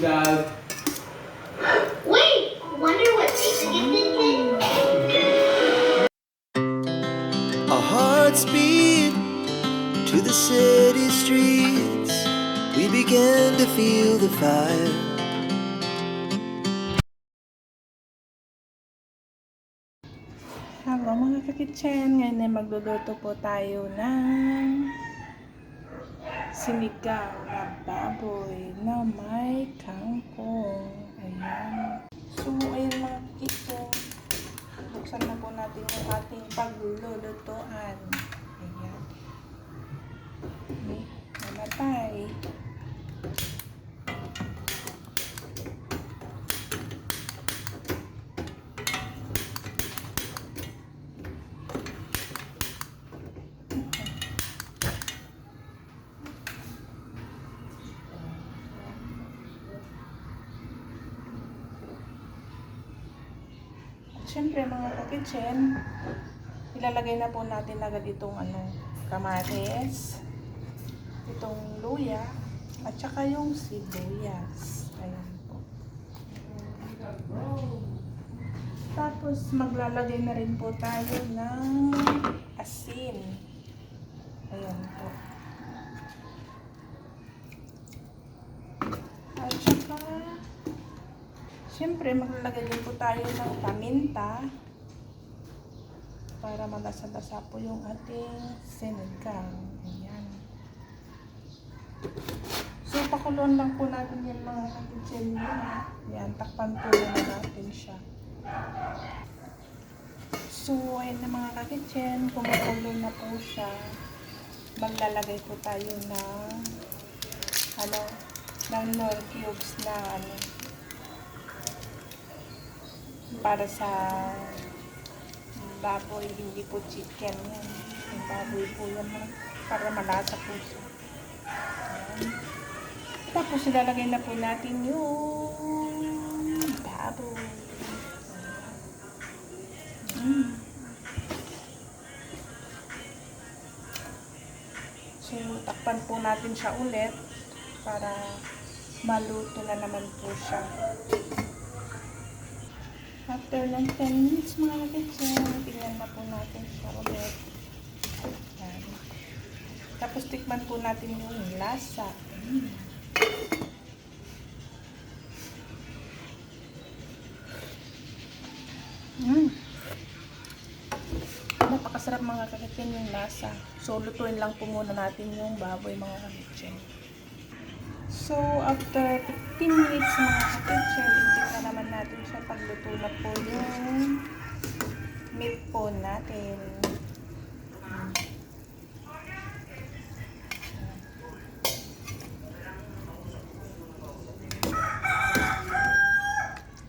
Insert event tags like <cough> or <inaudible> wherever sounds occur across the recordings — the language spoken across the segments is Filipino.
Dad. Wait! Wonder what makes a gifted kid? Our hearts beat to the city streets. We began to feel the fire. Hello mga kakitchen, ngayon ay magluluto po tayo ng sinigang na baboy na may kangkong. Ayan. So, ayun mga kakitchen, buksan na po natin yung ating paglulutuan. Ayan. Okay, namatay. At syempre mga kakitchen, ilalagay na po natin agad itong ano, kamatis, itong luya, at saka yung sibuyas. Ayan po. Tapos maglalagay na rin po tayo ng asin. Ayan po. At saka Siyempre, maglalagay din po tayo ng paminta para malasa-lasa po yung ating sinigang. Ayan. So, pakulon lang po natin yung mga kapitsin nyo. Ayan, takpan po muna natin siya. So, ayan na mga kakitchen, kumukulo na po siya. Maglalagay po tayo ng ano, ng nor cubes na ano, para sa baboy, hindi po chicken yan. Yung baboy po yan, para malasa po siya. Ayan. Tapos ilalagay na po natin yung baboy. Mm. So, takpan po natin siya ulit para maluto na naman po siya. After ng 10 minutes mga kitchen, tingnan na po natin siya ulit. Yan. Tapos tikman po natin yung lasa. Mm. Mm. Napakasarap mga kakitchen yung lasa. So, lutuin lang po muna natin yung baboy mga kakitchen. So, after 15 minutes mga kakitchen, itik na naman natin siya pagluto na po yung meat po natin.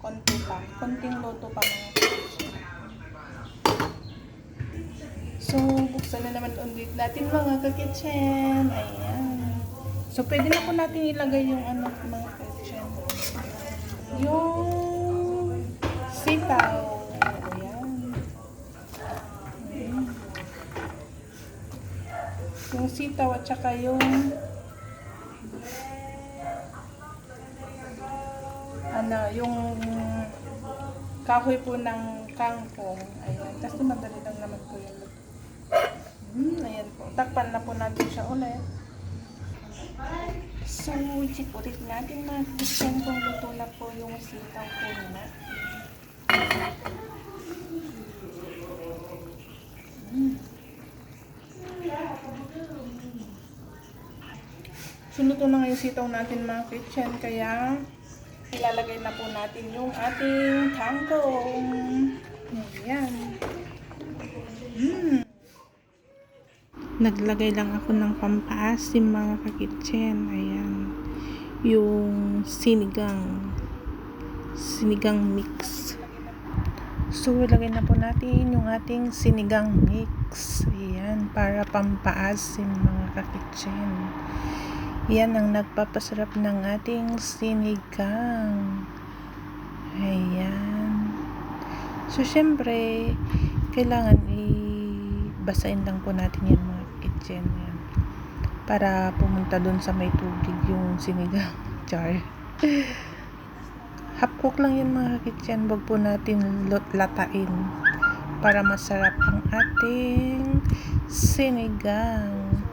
Konti pa. Konting luto pa mga kakitchen. So, buksan na naman ulit natin mga kakitchen. Ayan. So, pwede na po natin ilagay yung ano, mga kakitchen. Yung sitaw. Ayan. Ayan. Yung sitaw at saka yung ano, yung kahoy po ng kangkong. Ayan. Kasi madali lang naman po luto. Hmm, ayan po. Takpan na po natin siya ulit. So, check ulit natin mga kisyan kung luto na po yung sitaw po na. Hmm. So, luto na nga yung sitaw natin mga kitchen. Kaya, ilalagay na po natin yung ating kangkong. Ayan. Mm. Naglagay lang ako ng pampaasim mga kakitchen. Ayan. Yung sinigang. Sinigang mix. So, ilagay na po natin yung ating sinigang mix. Ayan. Para pampaasim mga kakitchen. Yan ang nagpapasarap ng ating sinigang. Ayan. So, syempre, kailangan i-basain lang po natin yan mga kitchen. Yan. Para pumunta dun sa may tubig yung sinigang. <laughs> Char. Half cook lang yan mga kitchen. Wag po natin latain para masarap ang ating sinigang.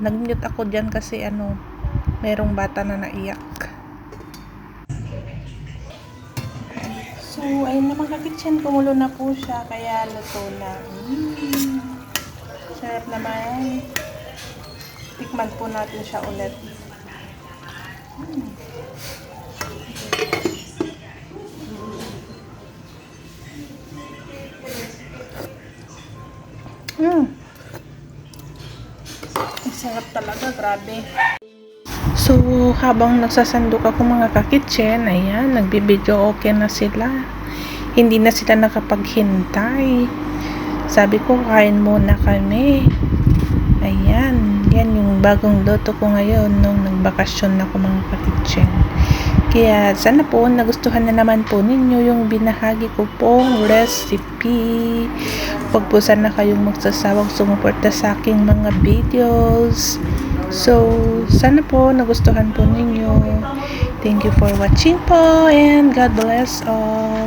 Nag-mute ako dyan kasi ano, merong bata na naiyak. So, ayun na mga kitchen, kumulo na po siya, kaya luto na. Mm. Sarap naman. Tikman po natin siya ulit. Mm. Ang sarap talaga, grabe. So, habang nagsasandok ako mga kakitchen, ayan, nagbibideo okay na sila. Hindi na sila nakapaghintay. Sabi ko, kain muna kami. Ayan, yan yung bagong luto ko ngayon nung nagbakasyon ako mga kakitchen. Kaya sana po nagustuhan na naman po ninyo yung binahagi ko pong recipe. Huwag po sana kayong magsasawag sumuporta sa aking mga videos. So, sana po nagustuhan po ninyo. Thank you for watching po and God bless all.